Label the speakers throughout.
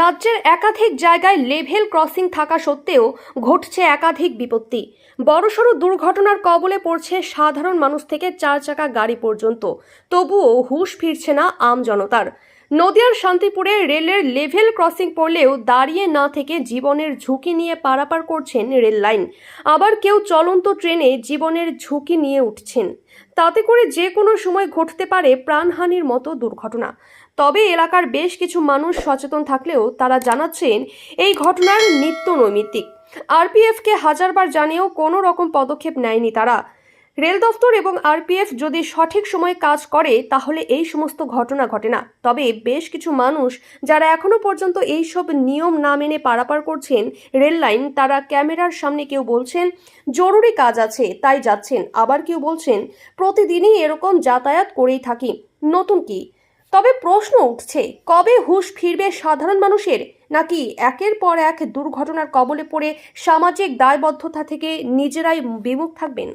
Speaker 1: রাজ্যের একাধিক জায়গায় লেভেল ক্রসিং থাকা সত্ত্বেও ঘটছে একাধিক বিপত্তি। বড়সড় দুর্ঘটনার কবলে পড়ছে সাধারণ মানুষ থেকে চার চাকা গাড়ি পর্যন্ত। তবুও হুশ ফিরছে না আম জনতার। নদিয়ার শান্তিপুরে রেলের লেভেল ক্রসিং পড়লেও দাঁড়িয়ে না থেকে জীবনের ঝুঁকি নিয়ে পারাপার করছেন রেল লাইন। আবার কেউ চলন্ত ট্রেনে জীবনের ঝুঁকি নিয়ে উঠছেন। তাতে করে যে কোনো সময় ঘটতে পারে প্রাণহানির মতো দুর্ঘটনা। তবে এলাকার বেশ কিছু মানুষ সচেতন থাকলেও তারা জানাচ্ছেন, এই ঘটনার নিত্য নৈমিত্তিক আরপিএফকে হাজারবার জানিয়েও কোনো রকম পদক্ষেপ নেয়নি তারা। রেল দফতর এবং আরপিএফ যদি সঠিক সময়ে কাজ করে, তাহলে এই সমস্ত ঘটনা ঘটে না। তবে বেশ কিছু মানুষ যারা এখনও পর্যন্ত এই সব নিয়ম না মেনে পারাপার করছেন রেল লাইন, তারা ক্যামেরার সামনে কেউ বলছেন, জরুরি কাজ আছে, তাই যাচ্ছেন। আবার কেউ বলছেন, প্রতিদিনই এরকম যাতায়াত করেই থাকি। নতুন কি? তবে প্রশ্ন উঠছে কবে হুশ ফিরবে সাধারণ মানুষের? নাকি একের পর এক দুর্ঘটনার কবলে পড়ে সামাজিক দায়বদ্ধতা থেকে নিজেরাই বিমুখ থাকবেন?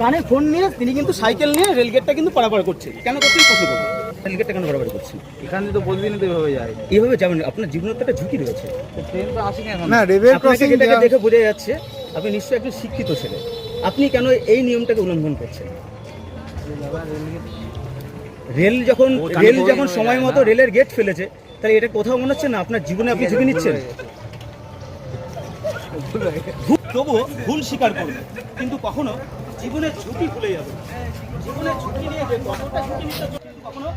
Speaker 2: কানে ফোন নিয়ে তিনি কিন্তু সাইকেল নিয়ে রেলগেটটা কিন্তু পারাপার করছে কেন করছেন? প্রশ্ন করব রেলগেটটা কেন পারাপার করছেন?
Speaker 3: এখানে তো প্রতিদিনই তো এভাবে যায়।
Speaker 2: এইভাবে যাবেন আপনার জীবনের তো একটা ঝুঁকি রয়েছে।
Speaker 3: ট্রেন তো আসেনি এখন।
Speaker 4: না রেভেল ক্রসিং
Speaker 2: দেখে বোঝা যাচ্ছে আপনি নিশ্চয়ই একজন শিক্ষিত ছেলে। আপনি কেন এই নিয়মটাকে উল্লঙ্ঘন করছেন? রেল যখন রেল যখন সময় মতো রেলের গেট ফেলেছে তাহলে এটা কোথাও মনে হচ্ছে না? আপনার জীবনে আপনি ঝুঁকি নিচ্ছেন? ভুল তবুও ভুল স্বীকার করবে কিন্তু কখনো জীবনের ঝুঁকি ভুলে যাবে। জীবনের ঝুঁকি নিয়ে যে কতটা ঝুঁকি নিতে কখনো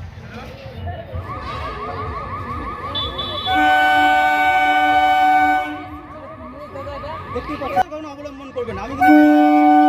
Speaker 2: অবলম্বন করবেন আমি কিন্তু